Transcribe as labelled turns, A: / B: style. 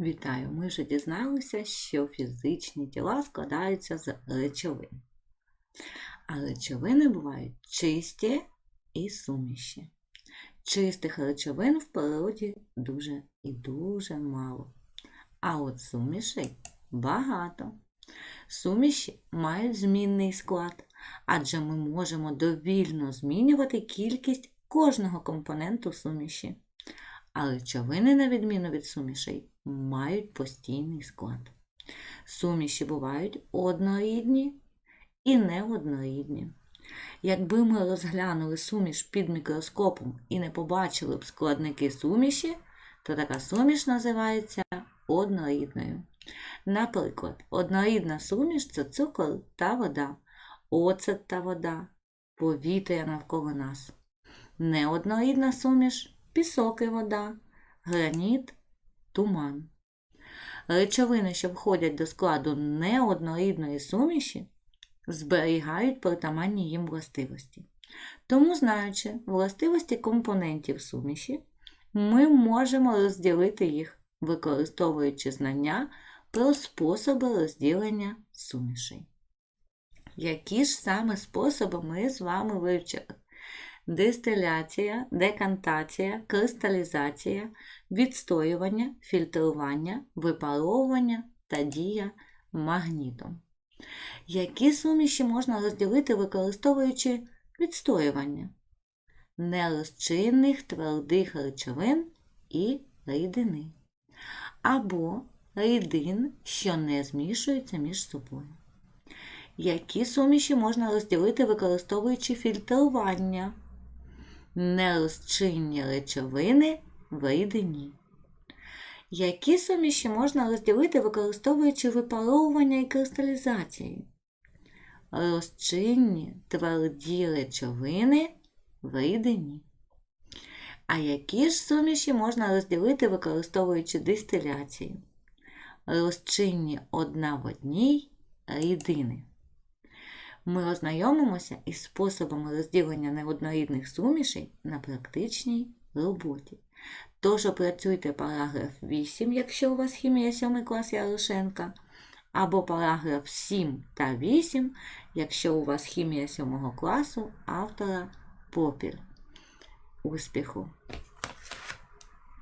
A: Вітаю! Ми вже дізналися, що фізичні тіла складаються з речовин. А речовини бувають чисті і суміші. Чистих речовин в природі дуже і дуже мало. А от сумішей багато. Суміші мають змінний склад, адже ми можемо довільно змінювати кількість кожного компоненту суміші. А речовини, на відміну від сумішей, мають постійний склад. Суміші бувають однорідні і неоднорідні. Якби ми розглянули суміш під мікроскопом і не побачили б складники суміші, то така суміш називається однорідною. Наприклад, однорідна суміш це цукор та вода, оцет та вода, повітря навколо нас. Неоднорідна суміш пісок і вода, граніт, туман. Речовини, що входять до складу неоднорідної суміші, зберігають притаманні їм властивості. Тому, знаючи властивості компонентів суміші, ми можемо розділити їх, використовуючи знання про способи розділення сумішей. Які ж саме способи ми з вами вивчили? Дистиляція, декантація, кристалізація, відстоювання, фільтрування, випаровування та дія магнітом. Які суміші можна розділити, використовуючи відстоювання нерозчинних твердих речовин і рідини, або рідин, що не змішуються між собою. Які суміші можна розділити, використовуючи фільтрування? Нерозчинні речовини рідині. Які суміші можна розділити, використовуючи випаровування і кристалізацію? Розчинні тверді речовини в рідині. А які ж суміші можна розділити, використовуючи дистиляцію? Розчинні одна в одній рідини. Ми ознайомимося із способами розділення неоднорідних сумішей на практичній роботі. Тож опрацюйте параграф 8, якщо у вас хімія 7 клас Ярошенка, або параграф 7 та 8, якщо у вас хімія 7 класу автора Попір. Успіху!